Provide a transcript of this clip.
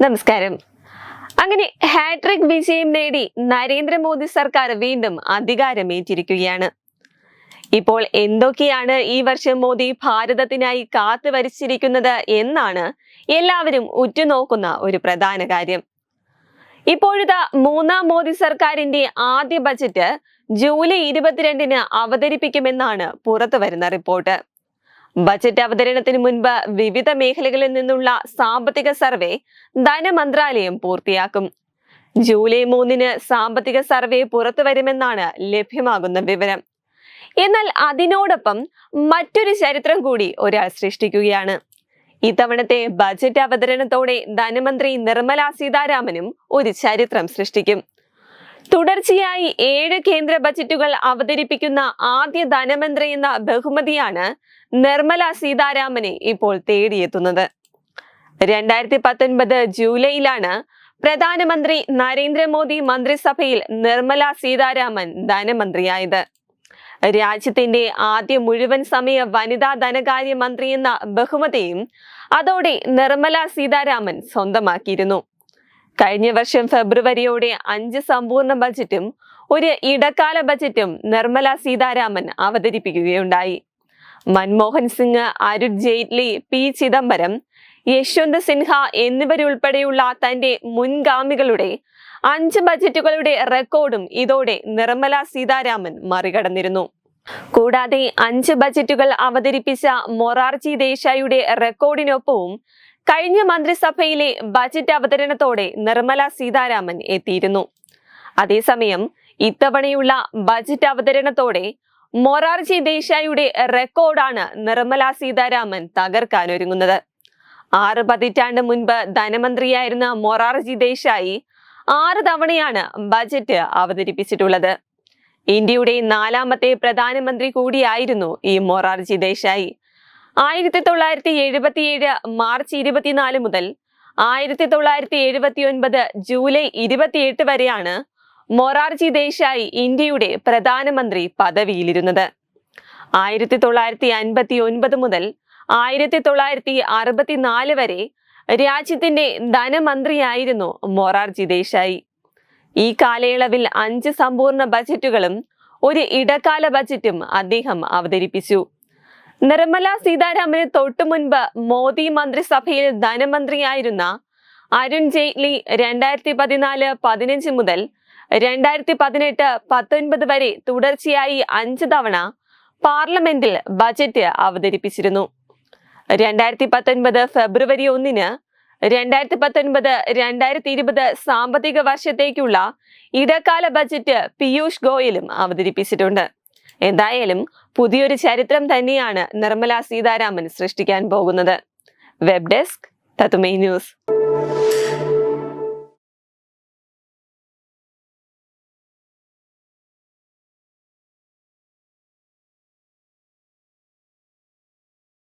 നമസ്കാരം. അങ്ങനെ ഹാട്രിക് വിജയം നേടി നരേന്ദ്രമോദി സർക്കാർ വീണ്ടും അധികാരമേറ്റിരിക്കുകയാണ്. ഇപ്പോൾ എന്തൊക്കെയാണ് ഈ വർഷം മോദി ഭാരതത്തിനായി കാത്തു വരിച്ചിരിക്കുന്നത് എന്നാണ് എല്ലാവരും ഉറ്റുനോക്കുന്ന ഒരു പ്രധാന കാര്യം. ഇപ്പോഴത്തെ മൂന്നാം മോദി സർക്കാരിന്റെ ആദ്യ ബജറ്റ് ജൂലൈ ഇരുപത്തിരണ്ടിന് അവതരിപ്പിക്കുമെന്നാണ് പുറത്തു വരുന്ന റിപ്പോർട്ട്. ബജറ്റ് അവതരണത്തിന് മുൻപ് വിവിധ മേഖലകളിൽ നിന്നുള്ള സാമ്പത്തിക സർവേ ധനമന്ത്രാലയം പൂർത്തിയാക്കും. ജൂലൈ മൂന്നിന് സാമ്പത്തിക സർവേ പുറത്തു വരുമെന്നാണ് ലഭ്യമാകുന്ന വിവരം. എന്നാൽ അതിനോടൊപ്പം മറ്റൊരു ചരിത്രം കൂടി ഒരാൾ സൃഷ്ടിക്കുകയാണ്. ഇത്തവണത്തെ ബജറ്റ് അവതരണത്തോടെ ധനമന്ത്രി നിർമ്മല സീതാരാമനും ഒരു ചരിത്രം സൃഷ്ടിക്കും. തുടർച്ചയായി ഏഴ് കേന്ദ്ര ബജറ്റുകൾ അവതരിപ്പിക്കുന്ന ആദ്യ ധനമന്ത്രി എന്ന ബഹുമതിയാണ് നിർമ്മല സീതാരാമനെ ഇപ്പോൾ തേടിയെത്തുന്നത്. രണ്ടായിരത്തി പത്തൊൻപത് ജൂലൈയിലാണ് പ്രധാനമന്ത്രി നരേന്ദ്രമോദി മന്ത്രിസഭയിൽ നിർമ്മല സീതാരാമൻ ധനമന്ത്രിയായത്. രാജ്യത്തിന്റെ ആദ്യ മുഴുവൻ സമയ വനിതാ ധനകാര്യ മന്ത്രി എന്ന ബഹുമതിയും അതോടെ നിർമ്മല സീതാരാമൻ സ്വന്തമാക്കിയിരുന്നു. കഴിഞ്ഞ വർഷം ഫെബ്രുവരിയോടെ അഞ്ച് സമ്പൂർണ ബജറ്റും ഒരു ഇടക്കാല ബജറ്റും നിർമ്മല സീതാരാമൻ അവതരിപ്പിക്കുകയുണ്ടായി. മൻമോഹൻ സിംഗ് അരുൺ ജെയ്റ്റ്ലി പി ചിദംബരം യശ്വന്ത് സിൻഹ എന്നിവരുൾപ്പെടെയുള്ള തന്റെ മുൻഗാമികളുടെ അഞ്ച് ബജറ്റുകളുടെ റെക്കോർഡും ഇതോടെ നിർമ്മല സീതാരാമൻ മറികടന്നിരുന്നു. കൂടാതെ അഞ്ച് ബജറ്റുകൾ അവതരിപ്പിച്ച മൊറാർജി ദേശായിയുടെ റെക്കോർഡിനൊപ്പവും കഴിഞ്ഞ മന്ത്രിസഭയിലെ ബജറ്റ് അവതരണത്തോടെ നിർമ്മല സീതാരാമൻ എത്തിയിരുന്നു. അതേസമയം ഇത്തവണയുള്ള ബജറ്റ് അവതരണത്തോടെ മൊറാർജി ദേശായിയുടെ റെക്കോർഡാണ് നിർമ്മല സീതാരാമൻ തകർക്കാനൊരുങ്ങുന്നത് ആറ് പതിറ്റാണ്ട് മുൻപ് ധനമന്ത്രിയായിരുന്ന മൊറാർജി ദേശായി ആറ് തവണയാണ് ബജറ്റ് അവതരിപ്പിച്ചിട്ടുള്ളത്. ഇന്ത്യയുടെ നാലാമത്തെ പ്രധാനമന്ത്രി കൂടിയായിരുന്നു ഈ മൊറാർജി ദേശായി. ആയിരത്തി തൊള്ളായിരത്തി എഴുപത്തിയേഴ് മാർച്ച് ഇരുപത്തിനാല് മുതൽ ആയിരത്തി തൊള്ളായിരത്തി എഴുപത്തി ഒൻപത് ജൂലൈ ഇരുപത്തിയെട്ട് വരെയാണ് മൊറാർജി ദേശായി ഇന്ത്യയുടെ പ്രധാനമന്ത്രി പദവിയിലിരുന്നത്. ആയിരത്തി തൊള്ളായിരത്തി അൻപത്തി ഒൻപത് മുതൽ ആയിരത്തി തൊള്ളായിരത്തി അറുപത്തിനാല് വരെ രാജ്യത്തിന്റെ ധനമന്ത്രിയായിരുന്നു മൊറാർജി ദേശായി. ഈ കാലയളവിൽ അഞ്ച് സമ്പൂർണ ബജറ്റുകളും ഒരു ഇടക്കാല ബജറ്റും അദ്ദേഹം അവതരിപ്പിച്ചു. നിർമ്മല സീതാരാമന് തൊട്ടു മുൻപ് മോദി മന്ത്രിസഭയിൽ ധനമന്ത്രിയായിരുന്ന അരുൺ ജെയ്റ്റ്ലി രണ്ടായിരത്തി പതിനാല് പതിനഞ്ച് മുതൽ രണ്ടായിരത്തി പതിനെട്ട് പത്തൊൻപത് വരെ തുടർച്ചയായി അഞ്ച് തവണ പാർലമെന്റിൽ ബജറ്റ് അവതരിപ്പിച്ചിരുന്നു. രണ്ടായിരത്തി പത്തൊൻപത് ഫെബ്രുവരി ഒന്നിന് രണ്ടായിരത്തി പത്തൊൻപത് രണ്ടായിരത്തി ഇരുപത് സാമ്പത്തിക വർഷത്തേക്കുള്ള ഇടക്കാല ബജറ്റ് പീയൂഷ് ഗോയലും അവതരിപ്പിച്ചിട്ടുണ്ട്. എന്തായാലും പുതിയൊരു ചരിത്രം തന്നെയാണ് നിർമ്മല സീതാരാമൻ സൃഷ്ടിക്കാൻ പോകുന്നത്. വെബ് ഡെസ്ക് തത്തുമൈ ന്യൂസ്.